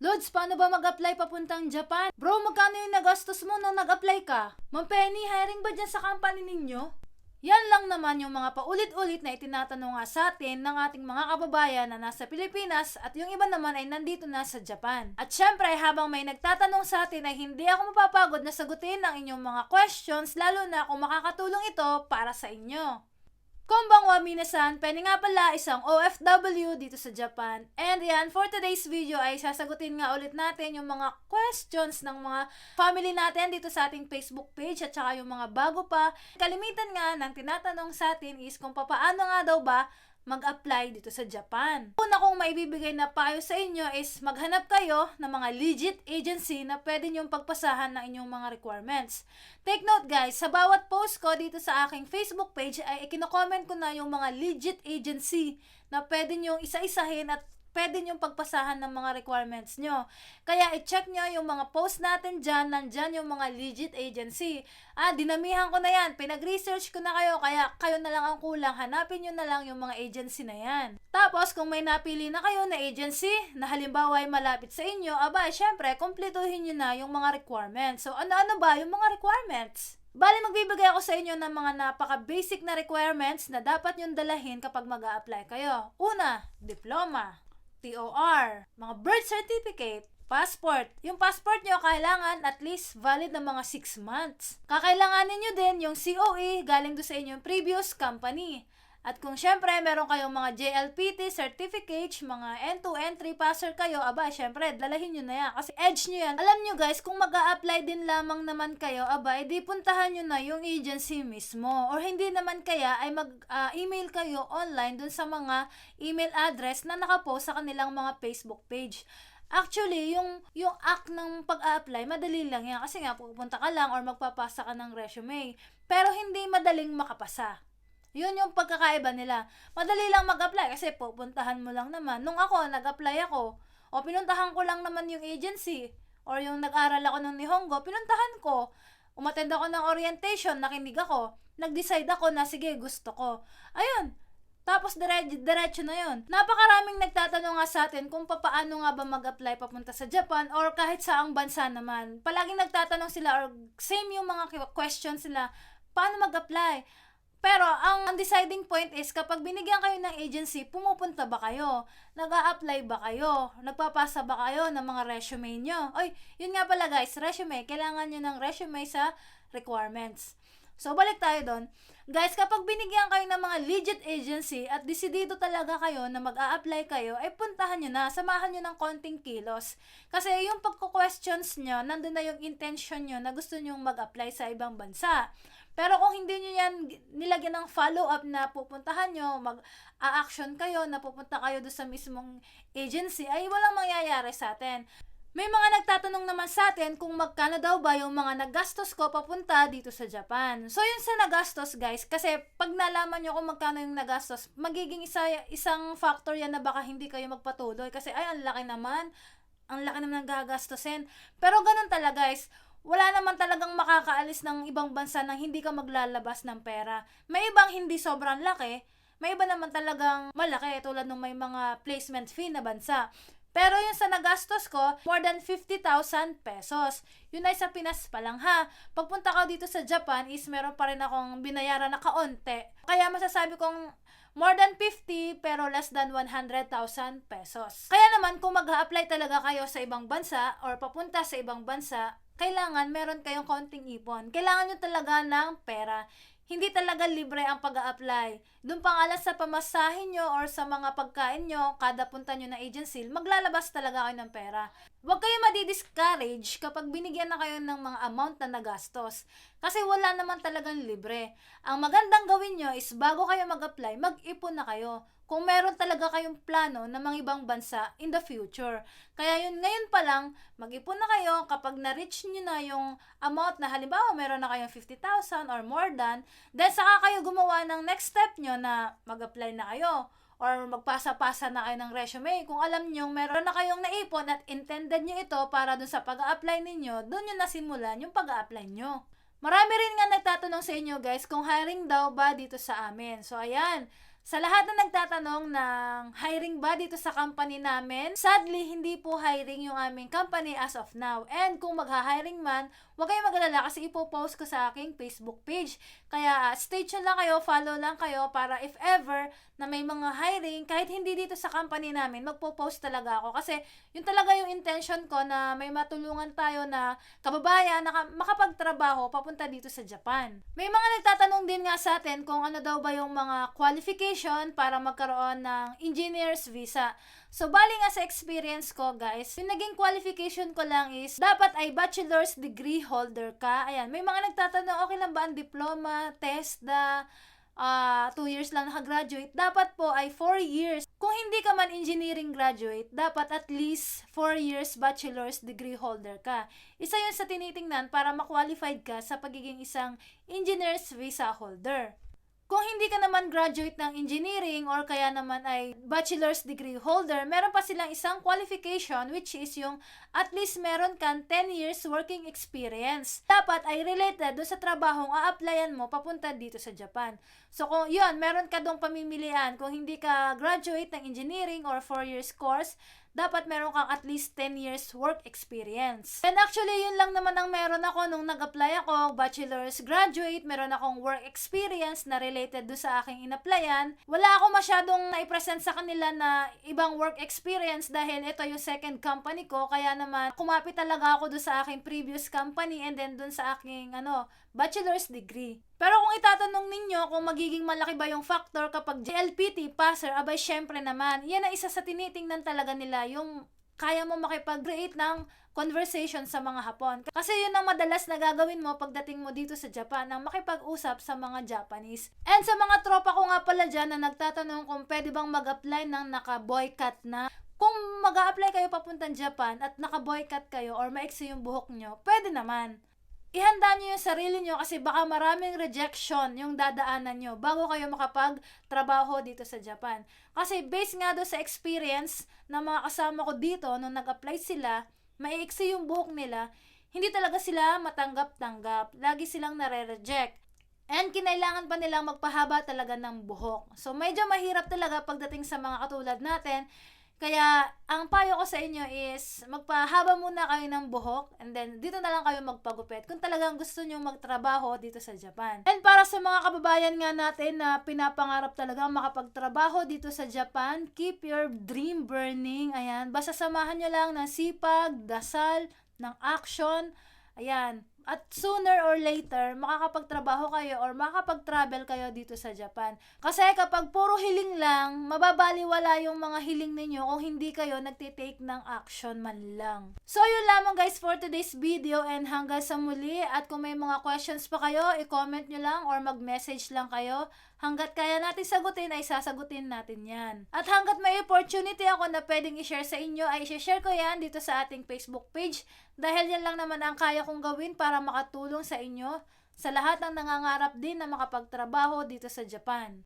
Lods, paano ba mag-apply papuntang Japan? Bro, magkano yung nagastos mo nung nag-apply ka? Ma'am Penny, hiring ba dyan sa company ninyo? Yan lang naman yung mga paulit-ulit na itinatanong nga sa atin ng ating mga kababayan na nasa Pilipinas at yung iba naman ay nandito na sa Japan. At syempre, habang may nagtatanong sa atin ay hindi ako mapapagod na sagutin ang inyong mga questions lalo na kung makakatulong ito para sa inyo. Konbanwa minasan, Penny nga pala isang OFW dito sa Japan. And yan, for today's video ay sasagutin nga ulit natin yung mga questions ng mga family natin dito sa ating Facebook page at saka yung mga bago pa. Kalimitan nga ng tinatanong sa atin is kung papaano nga daw ba mag-apply dito sa Japan. Una kong maibibigay na payo sa inyo is maghanap kayo ng mga legit agency na pwede nyong pagpasahan ng inyong mga requirements. Take note guys, sa bawat post ko dito sa aking Facebook page ay ikino-comment ko na yung mga legit agency na pwede nyong isa-isahin at pwede nyong pagpasahan ng mga requirements nyo. Kaya i-check nyo yung mga post natin dyan, nandyan yung mga legit agency. Ah, dinamihan ko na yan, pinag-research ko na kayo, kaya kayo na lang ang kulang, hanapin nyo na lang yung mga agency na yan. Tapos, kung may napili na kayo na agency, na halimbawa ay malapit sa inyo, aba, syempre, kumpletuhin nyo na yung mga requirements. So, ano-ano ba yung mga requirements? Bali, magbibigay ako sa inyo ng mga napaka-basic na requirements na dapat nyong dalahin kapag mag apply kayo. Una, diploma. TOR, mga birth certificate, passport. Yung passport nyo kailangan at least valid na mga 6 months. Kakailanganin nyo din yung COE galing do sa inyong previous company. At kung syempre meron kayong mga JLPT certificates, mga N2, N3 passer kayo, aba syempre dalahin nyo na yan kasi edge nyo yan. Alam nyo guys, kung mag apply din lamang naman kayo, aba edi puntahan nyo na yung agency mismo. Or hindi naman kaya ay mag-email kayo online dun sa mga email address na nakapost sa kanilang mga Facebook page. Actually, yung yung act ng pag-apply, madali lang yan. Kasi nga, pupunta ka lang or magpapasa ka ng resume. Pero hindi madaling makapasa. Yun yung pagkakaiba nila. Madali lang mag-apply kasi pupuntahan mo lang naman. Nung ako, nag-apply ako, o pinuntahan ko lang naman yung agency, or yung nag-aral ako ng Nihongo, pinuntahan ko. Umattend ako ng orientation, nakinig ako. Nag-decide ako na, sige, gusto ko. Ayun, tapos dire diretso na yon. Napakaraming nagtatanong nga sa atin kung paano nga ba mag-apply papunta sa Japan or kahit saang bansa naman. Palaging nagtatanong sila or same yung mga questions sila, paano mag-apply? Pero ang, deciding point is kapag binigyan kayo ng agency, pumupunta ba kayo? nag apply ba kayo? Nagpapasa ba kayo ng mga resume nyo? Oy, yun nga pala guys, resume. Kailangan nyo ng resume sa requirements. So, balik tayo doon. Guys, kapag binigyan kayo ng mga legit agency at desidido talaga kayo na mag apply kayo, ay puntahan nyo na, samahan nyo ng konting kilos. Kasi yung pagko-questions nyo, nandun na yung intention nyo na gusto nyo mag-apply sa ibang bansa. Pero kung hindi nyo yan nilagyan ng follow-up na pupuntahan nyo, mag-a-action kayo, na pupunta kayo doon sa mismong agency, ay walang mangyayari sa atin. May mga nagtatanong naman sa atin kung magkano daw ba yung mga nagastos ko papunta dito sa Japan. So yun sa nagastos guys, kasi pag nalaman nyo kung magkano yung nagastos, magiging isa, isang factor yan na baka hindi kayo magpatuloy. Kasi ay, ang laki naman, ang laki naman ng gagastusin. Pero ganun talaga guys, wala naman talagang makakaalis ng ibang bansa nang hindi ka maglalabas ng pera. May ibang hindi sobrang laki, may iba naman talagang malaki tulad ng may mga placement fee na bansa. Pero yung sa nagastos ko, more than 50,000 pesos. Yun ay sa Pinas pa lang ha. Pagpunta ko dito sa Japan is meron pa rin akong binayaran na kaunti. Kaya masasabi kong more than 50 pero less than 100,000 pesos. Kaya naman kung mag apply talaga kayo sa ibang bansa or papunta sa ibang bansa, kailangan meron kayong konting ipon. Kailangan nyo talaga ng pera. Hindi talaga libre ang pag apply Doon pang alas sa pamasahin nyo or sa mga pagkain nyo, kada punta nyo na agency, maglalabas talaga kayo ng pera. Huwag kayo madi-discourage kapag binigyan na kayo ng mga amount na nagastos. Kasi wala naman talagang libre. Ang magandang gawin nyo is bago kayo mag-apply, mag-ipon na kayo kung meron talaga kayong plano na mga ibang bansa in the future. Kaya yun, ngayon pa lang, mag-ipon na kayo kapag na-reach nyo na yung amount na halimbawa meron na kayong 50,000 or more than, then saka kayo gumawa ng next step nyo na mag-apply na kayo or magpasa-pasa na kayo ng resume. Kung alam nyo, meron na kayong naipon at intended nyo ito para dun sa pag-a-apply ninyo, dun nyo nasimulan yung pag-a-apply nyo. Marami rin nga nagtatanong sa inyo guys kung hiring daw ba dito sa amin. So ayan, Sa lahat na nagtatanong ng hiring ba dito sa company namin, sadly, hindi po hiring yung aming company as of now. And kung magha-hiring man, huwag kayong mag-alala kasi ipopost ko sa aking Facebook page. Kaya uh, stay tuned lang kayo, follow lang kayo para if ever na may mga hiring, kahit hindi dito sa company namin, magpo-post talaga ako. Kasi yun talaga yung intention ko na may matulungan tayo na kababayan na ka- makapagtrabaho papunta dito sa Japan. May mga nagtatanong din nga sa atin kung ano daw ba yung mga qualification para magkaroon ng engineer's visa. So, bali nga sa experience ko, guys, yung naging qualification ko lang is, dapat ay bachelor's degree holder ka. Ayan, may mga nagtatanong, okay lang ba ang diploma, TESDA, ah 2 years lang nakagraduate, dapat po ay 4 years. Kung hindi ka man engineering graduate, dapat at least 4 years bachelor's degree holder ka. Isa yun sa tinitingnan para ma-qualified ka sa pagiging isang engineer's visa holder. Kung hindi ka naman graduate ng engineering or kaya naman ay bachelor's degree holder, meron pa silang isang qualification which is yung at least meron kang 10 years working experience. Dapat ay related do sa trabahong a-applyan mo papunta dito sa Japan. So kung yun, meron ka dong pamimilian. Kung hindi ka graduate ng engineering or 4 years course, dapat meron kang at least 10 years work experience. And actually, yun lang naman ang meron ako nung nag-apply ako, bachelor's graduate, meron akong work experience na related do sa aking in-applyan. Wala ako masyadong na-present sa kanila na ibang work experience dahil ito yung second company ko, kaya naman kumapit talaga ako do sa aking previous company and then dun sa aking ano, bachelor's degree. Pero kung itatanong ninyo kung magiging malaki ba yung factor kapag JLPT passer, abay syempre naman, yan ang isa sa tinitingnan talaga nila, yung kaya mo makipag-create ng conversation sa mga Hapon. Kasi yun ang madalas na gagawin mo pagdating mo dito sa Japan, ang makipag-usap sa mga Japanese. And sa mga tropa ko nga pala dyan na nagtatanong kung pwede bang mag-apply ng naka-boycott na, kung mag apply kayo papuntang Japan at naka-boycott kayo or maiksi yung buhok nyo, pwede naman ihanda nyo yung sarili nyo kasi baka maraming rejection yung dadaanan nyo bago kayo makapag-trabaho dito sa Japan. Kasi based nga do sa experience ng mga kasama ko dito nung nag-apply sila, maiiksi yung buhok nila, hindi talaga sila matanggap-tanggap. Lagi silang nare-reject. And kinailangan pa nilang magpahaba talaga ng buhok. So medyo mahirap talaga pagdating sa mga katulad natin kaya, ang payo ko sa inyo is, magpahaba muna kayo ng buhok, and then, dito na lang kayo magpagupit, kung talagang gusto nyo magtrabaho dito sa Japan. And para sa mga kababayan nga natin na pinapangarap talaga makapagtrabaho dito sa Japan, keep your dream burning, ayan, basta samahan nyo lang ng sipag, dasal, ng action, ayan, at sooner or later, makakapagtrabaho kayo or makakapag-travel kayo dito sa Japan. Kasi kapag puro hiling lang, mababaliwala yung mga hiling ninyo kung hindi kayo nagtitake ng action man lang. So yun lamang guys for today's video and hanggang sa muli at kung may mga questions pa kayo, i-comment nyo lang or mag-message lang kayo. Hanggat kaya natin sagutin ay sasagutin natin yan. At hanggat may opportunity ako na pwedeng i-share sa inyo ay i-share ko yan dito sa ating Facebook page dahil yan lang naman ang kaya kong gawin para makatulong sa inyo sa lahat ng nangangarap din na makapagtrabaho dito sa Japan.